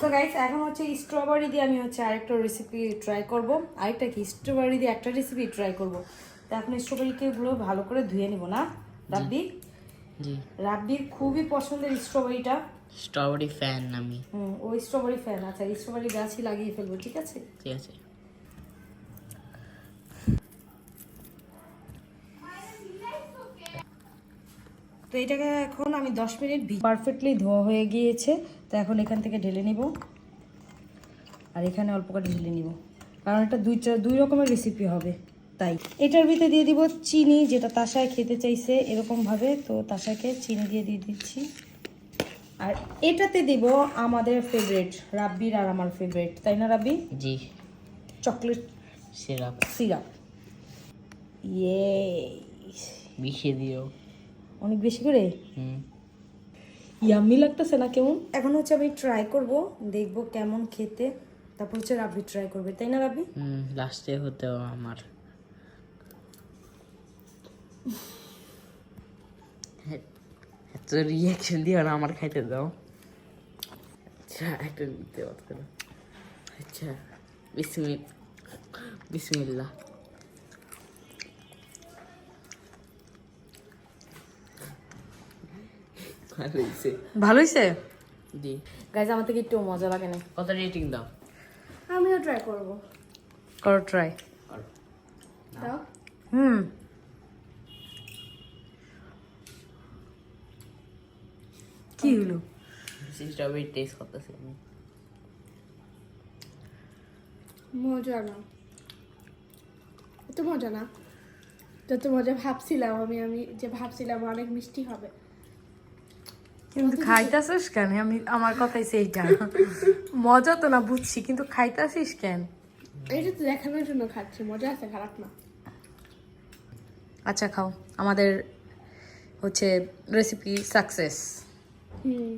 তো গাইস এখন হচ্ছে স্ট্রবেরি দিয়ে আমি হচ্ছে আরেকটা রেসিপি ট্রাই করব। আরেকটা কি? স্ট্রবেরি দিয়ে একটা রেসিপি ট্রাই করব। তো এখন স্ট্রবেরিকে গুলো ভালো করে ধুয়ে নিব না? রাব্বি? জি। রাব্বির খুবই পছন্দের স্ট্রবেরিটা স্ট্রবেরি ফ্যান আমি। হুম ওই স্ট্রবেরি ফ্যান আচ্ছা স্ট্রবেরি গাছই লাগিয়ে ফেলব ঠিক আছে? ঠিক আছে। তো এটাকে এখন আমি দশ মিনিট পারফেক্টলি ধোয়া হয়ে গিয়েছে। তো এখন এখান থেকে ঢেলে নিব। আর এখানে অল্প করে ঢেলে নিব। কারণ এটা দুইটা দুই রকমের রেসিপি হবে। তাই এটার ভিতরে দিয়ে দিব চিনি যেটা তাসায় খেতে চাইছে এরকমভাবে। তো তাসাকে চিনি দিয়ে দিয়ে দিচ্ছি। আর এটাতে দিব আমাদের ফেভারিট রাব্বির আর আমার ফেভারিট তাই না রাব্বি? জি। Chocolate syrup. সিরাপ। ইয়ে মিশিয়ে দিও। অনেক বেশি করে? হুম। ইয়াম্মি লাগতেছে না কেমন? এখন হচ্ছে আমি ট্রাই করব দেখব কেমন খেতে। তারপর হচ্ছে রাবি ট্রাই করবে তাই না রাবি হুম লাস্টে হতেও আমার। এত রিয়াকশন দিও না আমার খাইতে দাও। আচ্ছা একটা পারতো না। আচ্ছা বিসমিল বিসমিল্লাহ। ভালো হয়েছে। ভালো হয়েছে? জি। গাইজ আমার থেকে একটু মজা লাগে না? কত রেটিং দাও? আমিও ট্রাই করব। করো ট্রাই দাও। হুম। কি হলো? স্ট্রবেরি টেস্ট করতেছি। আমি মজা না। এত মজা না। যত মজা ভাবছিলাম আমি আমি যে ভাবছিলাম অনেক মিষ্টি হবে। কিন্তু খাইতাছিস কেন? আমি আমার কথাই সেইটা। মজা তো না বুঝছি কিন্তু খাইতাছিস কেন? এটা তো দেখানোর জন্য খাচ্ছি মজা আছে খারাপ না। আচ্ছা খাও। আমাদের হচ্ছে রেসিপি সাকসেস হুম।